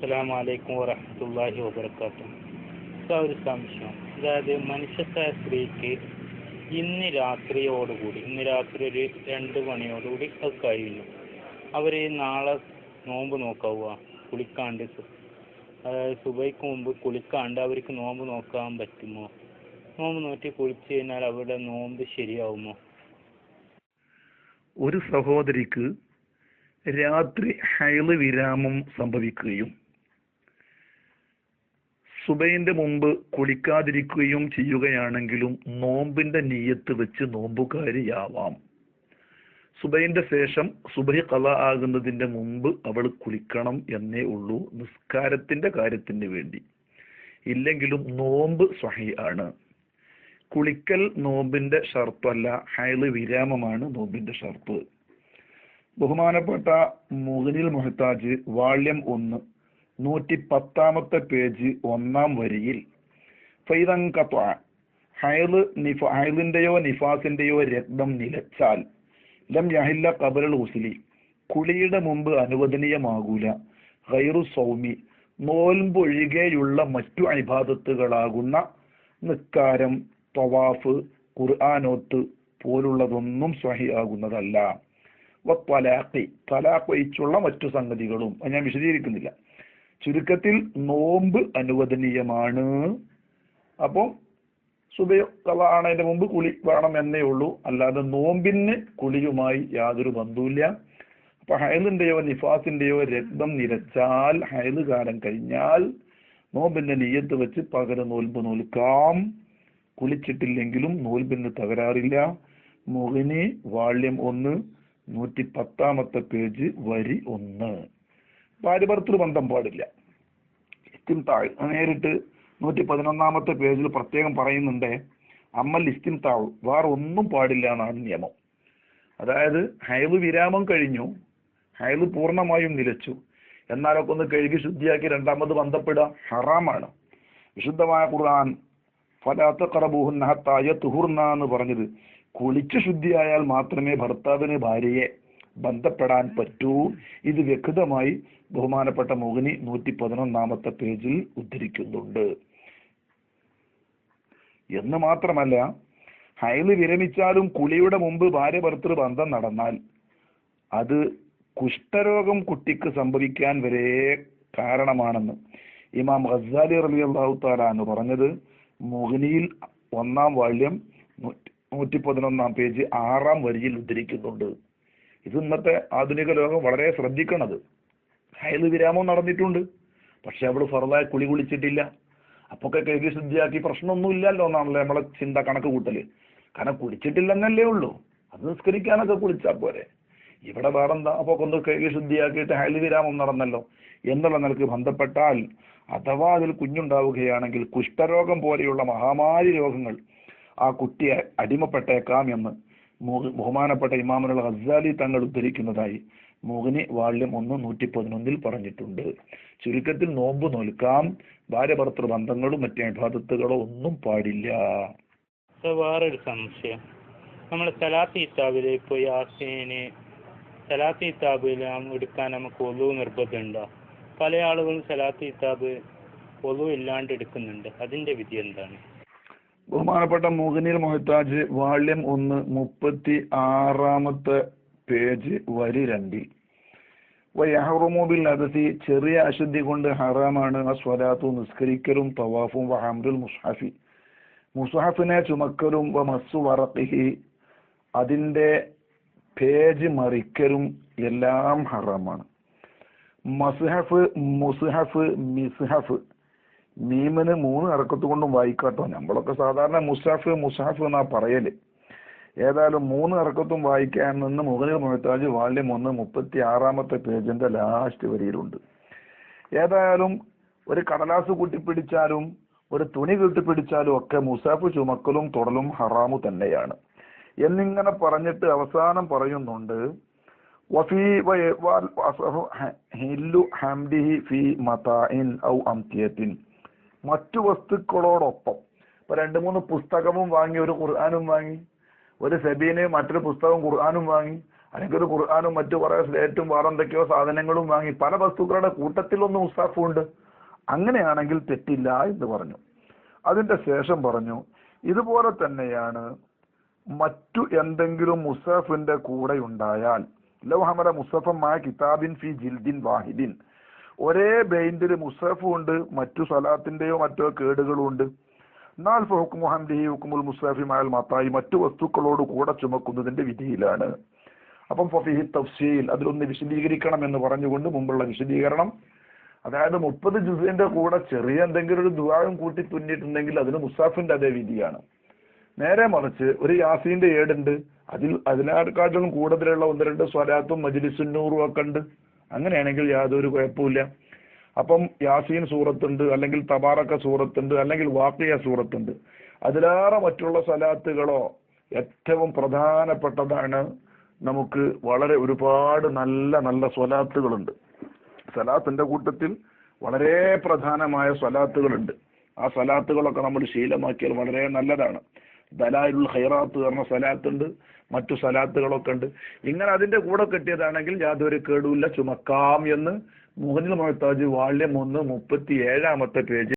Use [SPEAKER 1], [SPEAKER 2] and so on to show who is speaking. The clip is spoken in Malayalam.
[SPEAKER 1] അസ്സലാമു അലൈക്കും വറഹ്മത്തുള്ളാഹി വബറകാതുഹു. ഒരു സംശയം. അതായത് മനുഷ്യത്തായ സ്ത്രീക്ക് ഇന്ന് രാത്രിയോടുകൂടി ഇന്ന് രാത്രി ഒരു രണ്ട് മണിയോടുകൂടി അത് കഴിഞ്ഞു. അവർ നാളെ നോമ്പ് നോക്കാവുക കുളിക്കാണ്ട് അതായത് സുബൈക്ക് മുമ്പ് കുളിക്കാണ്ട് അവർക്ക് നോമ്പ് നോക്കാൻ പറ്റുമോ? നോമ്പ് നോറ്റി കുളിച്ച് കഴിഞ്ഞാൽ അവരുടെ നോമ്പ് ശരിയാവുമോ?
[SPEAKER 2] ഒരു സഹോദരിക്ക് രാത്രി ഹൈൾ വിരാമം സംഭവിക്കുകയും സുബൈന്റെ മുമ്പ് കുളിക്കാതിരിക്കുകയും ചെയ്യുകയാണെങ്കിലും നോമ്പിന്റെ നീയത്ത് വെച്ച് നോമ്പുകാരിയാവാം സുബൈന്റെ ശേഷം സുബൈ കല ആകുന്നതിന്റെ മുമ്പ് അവൾ കുളിക്കണം എന്നേ ഉള്ളൂ നിസ്കാരത്തിന്റെ കാര്യത്തിന് വേണ്ടി. ഇല്ലെങ്കിലും നോമ്പ് സ്വഹി ആണ് കുളിക്കൽ നോമ്പിന്റെ ഷർത്തല്ല ഹയൽ വിരാമമാണ് നോമ്പിന്റെ ഷർത്ത്. ബഹുമാനപ്പെട്ട മുഹനിൽ മൊഹത്താജ് വാള്യം ഒന്ന് നൂറ്റി പത്താമത്തെ പേജ് ഒന്നാം വരിയിൽ ഫൈതങ്കത്വ ഹയൽ നിഫ ഹയലിന്റെയോ നിഫാസിന്റെയോ രക്തം നിലച്ചാൽ ലം യഹില്ല കബലൽ ഉസ്ലി കുളിയുടെ മുമ്പ് അനുവദനീയമാകൂല ഗൈറു സൗമി നോൽമ്പൊഴികെയുള്ള മറ്റു അഭിബാദത്തുകളാകുന്ന നിക്കാരം തവാഫ് ഖുർആാനോത്ത് പോലുള്ളതൊന്നും സ്വഹിയാകുന്നതല്ല വലാഖി തലാഖ് ഒഴിച്ചുള്ള മറ്റു സംഗതികളും ഞാൻ വിശദീകരിക്കുന്നില്ല. ചുരുക്കത്തിൽ നോമ്പ് അനുവദനീയമാണ്. അപ്പോൾ സുബയോ കല ആണതിന്റെ മുമ്പ് കുളി വേണം എന്നേ ഉള്ളൂ. അല്ലാതെ നോമ്പിന് കുളിയുമായി യാതൊരു ബന്ധവുമില്ല. അപ്പൊ ഹയലിന്റെയോ നിഫാസിന്റെയോ രക്തം നിരച്ചാൽ ഹയലുകാലം കഴിഞ്ഞാൽ നോമ്പിന്റെ നീയത്ത് വെച്ച് പകരം നോൽബ് നോൽക്കാം. കുളിച്ചിട്ടില്ലെങ്കിലും നോൽബിന് തകരാറില്ല. മുഹിനി വാള്യം ഒന്ന് നൂറ്റി പത്താമത്തെ പേജ് വരി ഒന്ന്. ഭാര്യഭർത്തൃ ബന്ധം പാടില്ല. ഇസ്തിം താഴ് നേരിട്ട് നൂറ്റി പതിനൊന്നാമത്തെ പേജിൽ പ്രത്യേകം പറയുന്നുണ്ട് അമ്മൽ ഇസ്തിം താഴ് വേറെ ഒന്നും പാടില്ല എന്നാണ് നിയമം. അതായത് ഹൈവ് വിരാമം കഴിഞ്ഞു ഹൈവ് പൂർണമായും നിലച്ചു. എന്നാലൊക്കെ ഒന്ന് കഴുകി ശുദ്ധിയാക്കി രണ്ടാമത് ബന്ധപ്പെടുക ഹറാമാണ്. വിശുദ്ധമായ ഖുർആൻ ഫലാത്ത കറബൂഹുന്നഹത്തായ തുഹുർന്ന എന്ന് പറഞ്ഞത് കുളിച്ച് ശുദ്ധിയായാൽ മാത്രമേ ഭർത്താവിന് ഭാര്യയെ ബന്ധപ്പെടാൻ പറ്റൂ. ഇത് വ്യക്തമായി ബഹുമാനപ്പെട്ട മോഹിനി നൂറ്റി പതിനൊന്നാമത്തെ പേജിൽ ഉദ്ധരിക്കുന്നുണ്ട്. എന്ന് മാത്രമല്ല ഹൈൽ വിരമിച്ചാലും കുളിയുടെ മുമ്പ് ഭാര്യ ഭർത്തൃ ബന്ധം നടന്നാൽ അത് കുഷ്ഠരോഗം കുട്ടിക്ക് സംഭവിക്കാൻ വരെ കാരണമാണെന്ന് ഇമാം ഖസാലി റലി അള്ളാഹു താലാന്ന് പറഞ്ഞത്. മോഹിനിയിൽ ഒന്നാം വാല്യം നൂറ്റി പതിനൊന്നാം പേജ് ആറാം വരിയിൽ ഉദ്ധരിക്കുന്നുണ്ട്. ഇത് ഇന്നത്തെ ആധുനിക ലോകം വളരെ ശ്രദ്ധിക്കണത്. ഹൈൽ വിരാമം നടന്നിട്ടുണ്ട്. പക്ഷെ അവൾ ഫറലായി കുളി കുളിച്ചിട്ടില്ല. അപ്പൊക്കെ കഴുകി ശുദ്ധിയാക്കി പ്രശ്നമൊന്നും ഇല്ലല്ലോ എന്നാണല്ലോ നമ്മളെ ചിന്ത കണക്ക് കൂട്ടൽ. കാരണം കുളിച്ചിട്ടില്ലെന്നല്ലേ ഉള്ളൂ. അത് നിസ്കരിക്കാനൊക്കെ കുളിച്ചാൽ പോരെ. ഇവിടെ വേറെന്താ? അപ്പൊ ഒന്ന് കഴുകി ശുദ്ധിയാക്കിയിട്ട് ഹയൽ വിരാമം നടന്നല്ലോ. എന്നുള്ള നിലയ്ക്ക് ബന്ധപ്പെട്ടാൽ അഥവാ അതിൽ കുഞ്ഞുണ്ടാവുകയാണെങ്കിൽ കുഷ്ഠരോഗം പോലെയുള്ള മഹാമാരി രോഗങ്ങൾ ആ കുട്ടിയെ അടിമപ്പെട്ടേക്കാം എന്ന് ബഹുമാനപ്പെട്ട ഇമാമുൽ ഹസാലി തങ്ങൾ ഉദ്ധരിക്കുന്നതായി മോഹിനി വാള്യം ഒന്ന് നൂറ്റി പതിനൊന്നിൽ പറഞ്ഞിട്ടുണ്ട്. ചുരുക്കത്തിൽ നോമ്പ് നോൽക്കാം. ഭാര്യ ഭർത്തൃ ബന്ധങ്ങളും മറ്റു അഭാദത്തുകളോ ഒന്നും പാടില്ല.
[SPEAKER 1] വേറൊരു സംശയം. നമ്മൾ സലാത്ത് ഇത്താബിൽ ഇപ്പൊ യാസീന് സലാത്ത് ഇത്താബിൽ എടുക്കാൻ നമുക്ക് ഒലു നിർബന്ധമുണ്ടോ? പല ആളുകളും സലാത്തി ഇത്താബ് ഒലു ഇല്ലാണ്ട് എടുക്കുന്നുണ്ട്. അതിന്റെ വിധി എന്താണ്?
[SPEAKER 2] ബഹുമാനപ്പെട്ട മുഹനിൽ മൊഹത്താജ് വാള്യം ഒന്ന് മുപ്പത്തി ആറാമത്തെ പേജ് വരി രണ്ടിൽ വയഹറുമോബിൽ അതസി ചെറിയ അശുദ്ധി കൊണ്ട് ഹറാമാണ് സ്വലാത്തു നിസ്കരിക്കലും തവാഫും വഹംറുൽ മുസ്ഹഫി. മുസ്ഹഫിനെ ചുമക്കലും വ മസ്സു വറഖിഹി അതിന്റെ പേജ് മറിക്കലും എല്ലാം ഹറാമാണ്. മസ്ഹഫ് മുസ്ഹഫ് മിസ്ഹഫ് മീമിന് മൂന്ന് ഇറക്കത്തുകൊണ്ടും വായിക്കാട്ടോ. നമ്മളൊക്കെ സാധാരണ മുസ്ഹഫ് മുസ്ഹഫ് എന്നാ പറയൽ. ഏതായാലും മൂന്ന് ഇറക്കത്തും വായിക്കാൻ നിന്ന് മുഗനിൽ മുഹത്താജ് വാല്യം ഒന്ന് മുപ്പത്തി ആറാമത്തെ പേജിന്റെ ലാസ്റ്റ് വരിയിലുണ്ട്. ഏതായാലും ഒരു കടലാസ് കൂട്ടിപ്പിടിച്ചാലും ഒരു തുണി കെട്ടിപ്പിടിച്ചാലും ഒക്കെ മുസാഫ് ചുമക്കലും തുടലും ഹറാമു തന്നെയാണ്. എന്നിങ്ങനെ പറഞ്ഞിട്ട് അവസാനം പറയുന്നുണ്ട് ഹംദിഹി ഫി ഔ മറ്റു വസ്തുക്കളോടൊപ്പം. ഇപ്പൊ രണ്ട് മൂന്ന് പുസ്തകവും വാങ്ങി ഒരു ഖുർആാനും വാങ്ങി. ഒരു സെബീന് മറ്റൊരു പുസ്തകം ഖുർആാനും വാങ്ങി അല്ലെങ്കിൽ ഒരു ഖുർആാനും മറ്റു കുറെ സ്ലേറ്റും വേറെ എന്തൊക്കെയോ സാധനങ്ങളും വാങ്ങി പല വസ്തുക്കളുടെ കൂട്ടത്തിലൊന്നും മുസാഫും ഉണ്ട് അങ്ങനെയാണെങ്കിൽ തെറ്റില്ല എന്ന് പറഞ്ഞു. അതിന്റെ ശേഷം പറഞ്ഞു ഇതുപോലെ തന്നെയാണ് മറ്റു എന്തെങ്കിലും മുസഫിന്റെ കൂടെ ഉണ്ടായാൽ ലൗ ഹമറ മുസഫമായ കിതാബിൻ ഫി ജിൽദിൻ വാഹിദിൻ. ഒരേ ബെയിൻഡിൽ മുസഫും ഉണ്ട് മറ്റു സ്വലാത്തിന്റെയോ മറ്റോ കേടുകളും ഉണ്ട് എന്നാൽ ഹുക്കുമു ഹംദിഹി ഹുക്കുമുൽ മുസാഫി മായൽ മത്തായി മറ്റു വസ്തുക്കളോട് കൂടെ ചുമക്കുന്നതിന്റെ വിധിയിലാണ്. അപ്പം ഫഫിഹി തഫ്സീൽ അതിലൊന്ന് വിശദീകരിക്കണം എന്ന് പറഞ്ഞുകൊണ്ട് മുമ്പുള്ള വിശദീകരണം. അതായത് മുപ്പത് ജുസിന്റെ കൂടെ ചെറിയ എന്തെങ്കിലും ഒരു ദുവാഴം കൂട്ടി തുന്നിയിട്ടുണ്ടെങ്കിൽ അതിന് മുസാഫിന്റെ അതേ വിധിയാണ്. നേരെ മറിച്ച് ഒരു യാസീന്റെ ഏടുണ്ട്. അതിൽ അതിനേക്കാട്ടിലും കൂടുതലുള്ള ഒന്ന് രണ്ട് സ്വരാത്തും മജിലിസുന്നൂറും ഒക്കെ ഉണ്ട്. അങ്ങനെയാണെങ്കിൽ യാതൊരു കുഴപ്പമില്ല അപ്പം യാസീൻ സൂറത്തുണ്ട് അല്ലെങ്കിൽ തബാറക്ക സൂറത്തുണ്ട് അല്ലെങ്കിൽ വാക്കിയ സൂറത്തുണ്ട്. അതിലേറെ മറ്റുള്ള സലാത്തുകളോ ഏറ്റവും പ്രധാനപ്പെട്ടതാണ് നമുക്ക് വളരെ ഒരുപാട് നല്ല നല്ല സ്വലാത്തുകളുണ്ട്. സലാത്തിന്റെ കൂട്ടത്തിൽ വളരെ പ്രധാനമായ സ്വലാത്തുകളുണ്ട്. ആ സലാത്തുകളൊക്കെ നമ്മൾ ശീലമാക്കിയാൽ വളരെ നല്ലതാണ്. ദലാലുൽ ഹൈറാത്ത് പറഞ്ഞ സലാത്തുണ്ട് മറ്റു സലാത്തുകളൊക്കെ ഉണ്ട്. ഇങ്ങനെ അതിന്റെ കൂടെ കിട്ടിയതാണെങ്കിൽ യാതൊരു കേടുമില്ല. ചുമക്കാം എന്ന് മുഹനിൽ മൊഹത്താജ് വാള്യം ഒന്ന് മുപ്പത്തി ഏഴാമത്തെ പേജ്.